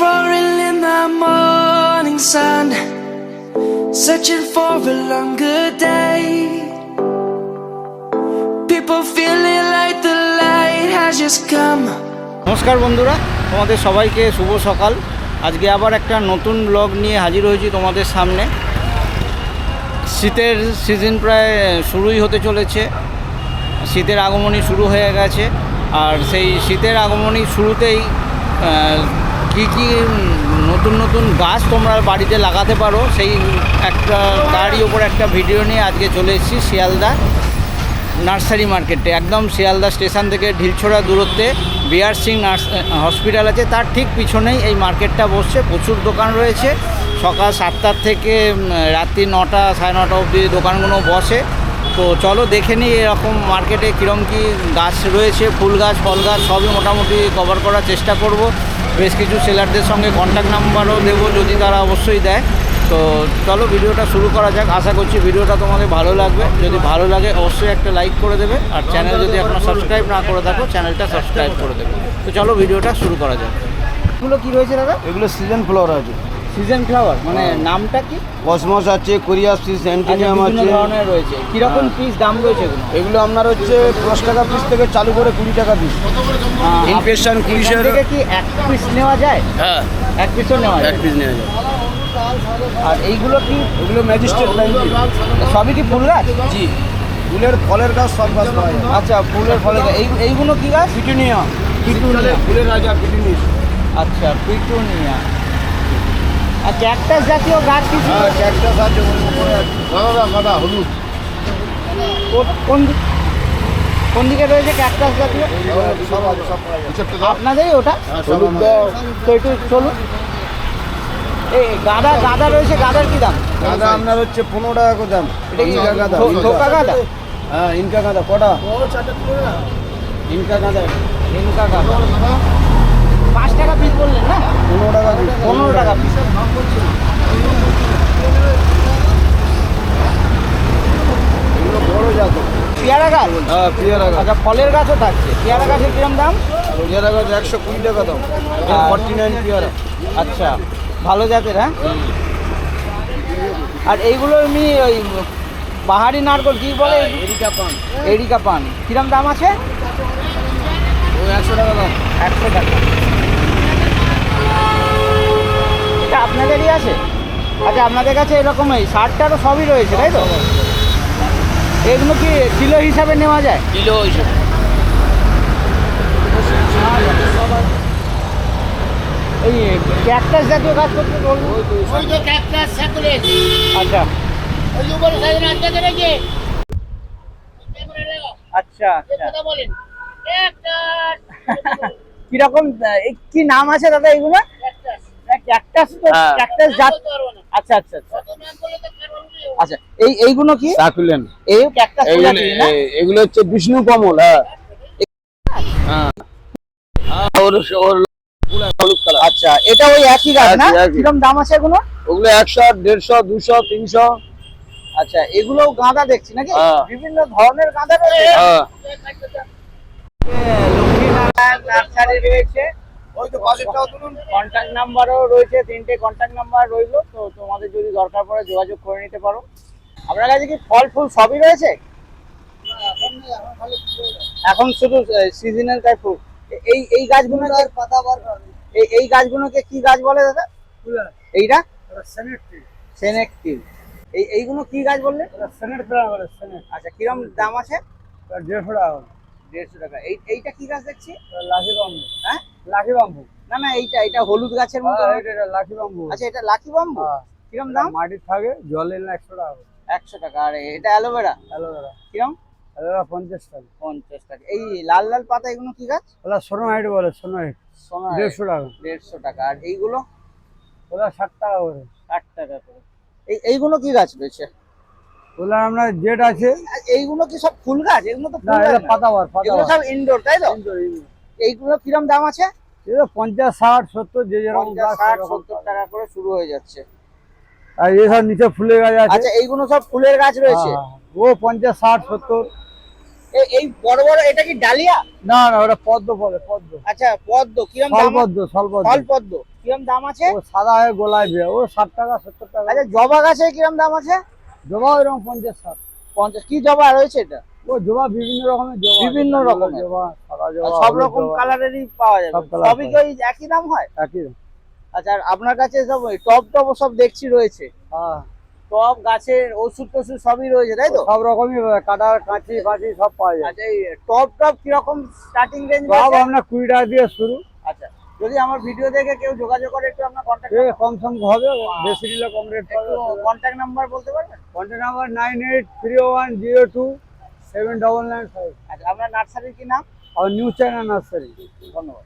roaring in the morning sun, searching for a longer day. People feeling like the light has just come. নমস্কার বন্ধুরা তোমাদের সবাইকে শুভ সকাল আজকে আবার একটা নতুন ব্লগ নিয়ে হাজির হয়েছি তোমাদের সামনে শীতের সিজন প্রায় শুরুই হতে চলেছে শীতের আগমনী শুরু হয়ে গেছে আর সেই শীতের আগমনী শুরুতেই কি কি নতুন নতুন গাছ তোমরা বাড়িতে লাগাতে পারো, সেই একটা, তারই ওপর একটা ভিডিও নিয়ে আজকে চলে এসেছি শিয়ালদা নার্সারি মার্কেটে। একদম শিয়ালদা স্টেশন থেকে ঢিলছোড়া দূরত্বে বিআর সিং নার্স হসপিটাল আছে, তার ঠিক পিছনেই এই মার্কেটটা বসছে, প্রচুর দোকান রয়েছে। সকাল সাতটার থেকে রাত্রি নটা, সাড়ে নটা অবধি দোকানগুলো বসে। তো চলো দেখে নিই এরকম মার্কেটে কীরকম কী গাছ রয়েছে, ফুল গাছ, ফল গাছ, সবই মোটামুটি কভার করার চেষ্টা করব। বেশ কিছু সেলারদের সঙ্গে কন্ট্যাক্ট নাম্বারও দেবো যদি তারা অবশ্যই দেয়। তো চলো ভিডিওটা শুরু করা যাক। আশা করছি ভিডিওটা তোমাদের ভালো লাগবে। যদি ভালো লাগে অবশ্যই একটা লাইক করে দেবে। আর চ্যানেল যদি আপনার সাবস্ক্রাইব না করে থাকো চ্যানেলটা সাবস্ক্রাইব করে দেবে। তো চলো ভিডিওটা শুরু করা যাক। এগুলো কী রয়েছে দাদা? এগুলো সিজন ফ্লাওয়ার আছে। সিজন ফ্লাওয়ার মানে নামটা কি? কসমস আছে কোরিয়াসিস আচ্ছা, অ্যান্টিনিয়াম আছে। ধরনের রয়েছে। কীরকম পিস দাম রয়েছে এগুলো? এগুলো আপনার হচ্ছে দশ টাকা পিস থেকে চালু করে কুড়ি টাকা পিস ইনফেকশন কুড়িশের থেকে কি এক পিস নেওয়া যায়? হ্যাঁ। এক পিসও নেওয়া যায়? এক পিস নেওয়া যায়। আর এইগুলো কি এগুলো ম্যাজিস্ট্রেট লাইন সবই কি ফুল গাছ? জি। ফুলের ফলের গাছ সব গাছ পাওয়া যায়। আচ্ছা ফুলের ফলে এই এইগুলো কি গাছ? পিটুনিয়া। পিটুনিয়া। ফুলের রাজা পিটুনি আচ্ছা পিটুনিয়া। আর ক্যাকটাস জাতীয় গাছ কিছু? হ্যাঁ ক্যাকটাস আছে সাদা সাদা হলুদ। কোন কোন দিকে রয়েছে ক্যাকটাস জাতীয়? আপনাদেরই ওটা? হলুদ তো একটু চলুন। এই গাঁদা গাঁদা রয়েছে গাঁদার কি দাম? গাঁদা আপনার হচ্ছে পনেরো টাকা করে দাম। ইনকা গাঁদা থো- গাঁদা? হ্যাঁ ইনকা গাঁদা কটা? ইনকা গাঁদা। ইনকা গাঁদা। পাঁচ টাকা পিস বললেন না? পনেরো টাকা পনেরো টাকা পিস পেয়ারা গাছ? হ্যাঁ পেয়ারা গাছ। আচ্ছা ফলের গাছও থাকছে। পেয়ারা গাছের কিরম দাম? পেয়ারা গাছ একশো কুড়ি টাকা দাম। ফর্টি নাইন পেয়ারা। আচ্ছা ভালো জাতের হ্যাঁ? আর এইগুলো এমনি ওই পাহাড়ি নারকল কি বলে? এরিকা পান। এরিকা পান। কিরম দাম আছে? একশো টাকা দাম। একশো টাকা এটা আপনাদেরই আছে? আচ্ছা আপনাদের কাছে এরকম এই শার্টটারও সবই রয়েছে তাই তো? এগুলো কি কিলো হিসাবে নেওয়া যায়? কিলো হিসাবে। এই ক্যাকটাস জাতীয় গাছ করতে বলব? ওই যে ক্যাকটাস স্যাকুলেট আচ্ছা। ওই উপরে সাইডে রাখতে গেলে যে আচ্ছা আচ্ছা। কথা বলেন। ক্যাকটাস কীরকম কি নাম আছে দাদা এইগুলো ক্যাকটাস তো হ্যাঁ। ক্যাকটাস জাত আচ্ছা আচ্ছা আচ্ছা। আচ্ছা এই এইগুলো কি? সাকুলেন। এই ক্যাকটাস এগুলো হচ্ছে বিষ্ণু কমল হ্যাঁ। হ্যাঁ। ওর ওর আচ্ছা এটা ওই একই গাছ না। কীরকম দাম আছে এগুলো? ওগুলো একশো দেড়শো দুশো তিনশো। আচ্ছা এগুলো গাঁদা দেখছি নাকি? হ্যাঁ। বিভিন্ন ধরনের গাঁদা রয়েছে। হ্যাঁ। লক্ষ্মীনারায়ণ নার্সারি রয়েছে। ওই তো পাশেরটাও তুলুন। কন্ট্যাক্ট নাম্বারও রয়েছে তিনটে কন্ট্যাক্ট নাম্বার রইল তো তোমাদের যদি দরকার পড়ে যোগাযোগ করে নিতে পারো। আপনার কাছে কি ফল ফুল সবই রয়েছে? এখন শুধু সিজনাল টাইপ ফুল এই এই গাছগুলো পাতা বার এই এই গাছগুলোকে কি গাছ বলে দাদা? এইটা? সেনেক টিল এই এইগুলো কি গাছ বললে? সেনেট প্ল্যান বলে সেনেট আচ্ছা কিরম দাম আছে? দেড়শো টাকা। দেড়শো টাকা। এই এইটা কি গাছ দেখছি? লাঠি বাম্বু হ্যাঁ? লাঠি বাম্বু। না না এইটা এটা হলুদ গাছের মতো হ্যাঁ, এটা লাঠি বাম্বু। আচ্ছা এটা লাকি বাম্বু? হ্যাঁ। কিরম দাম? মাটি থাকে জল এলে একশো টাকা একশো টাকা আর এটা অ্যালোভেরা? অ্যালোভেরা। কিরম? অ্যালোভেরা পঞ্চাশ টাকা। পঞ্চাশ টাকা। এই লাল লাল পাতা এগুলো কি গাছ? ওরা সোনো হাইট বলে সোনো হাইট। সোনা দেড়শো টাকা। দেড়শো টাকা। আর এইগুলো? ওরা ষাট টাকা করে। ষাট টাকা করে। এই এইগুলো কি গাছ রয়েছে? ওরা আমরা জেট আছে এইগুলো কি সব ফুল গাছ? এগুলো তো না ফুল এটা গাছ না। পাতাবার পাতাবার সব ইনডোর তাই তো? এইগুলো কিরম দাম আছে? পঞ্চাশ ষাট সত্তর যে যেরকম ষাট সত্তর টাকা করে শুরু হয়ে যাচ্ছে। আর এসব নিচে ফুলের গাছ আছে। আচ্ছা এইগুলো সব ফুলের গাছ রয়েছে? হ্যাঁ, ও পঞ্চাশ ষাট সত্তর। এই বড় বড় এটা কি ডালিয়া? না না ওটা পদ্ম বলে পদ্ম। আচ্ছা পদ্ম কিরম দাম? সলপদ্ম সলপদ্ম পদ্ম কিরম দাম আছে? ও সাদা হয়ে গোলাপি ও ষাট টাকা সত্তর টাকা। আচ্ছা জবা গাছে কিরম দাম আছে? জবা এরকম পঞ্চাশ ষাট। পঞ্চাশ কি জবা রয়েছে এটা? ও জবা বিভিন্ন রকমের জবা বিভিন্ন কালো রকমের। জবা সাদা জবা সব রকম কালারেরই পাওয়া যাবে। সবই কি একই দাম হয়? একই আচ্ছা আর আপনার কাছে সব টপ টপ সব দেখছি রয়েছে। হ্যাঁ। টপ গাছের ওষুধ টষুধ সবই রয়েছে তাই তো? সব রকমই কাটার কাঁচি ফাঁচি সব পাওয়া যায় আচ্ছা টপ টপ কীরকম স্টার্টিং রেঞ্জ সব আপনার কুড়ি টাকা দিয়ে শুরু। আচ্ছা যদি আমার ভিডিও দেখে কেউ যোগাযোগ করে একটু আপনার কন্ট্যাক্ট কম সম হবে বেশি নিলে কম রেট পাবে কন্ট্যাক্ট নাম্বার বলতে পারবেন? Contact number nine eight three one zero two seven double nine five আচ্ছা আপনার নার্সারির কি নাম? আর নিউ চায়না নার্সারি। ধন্যবাদ।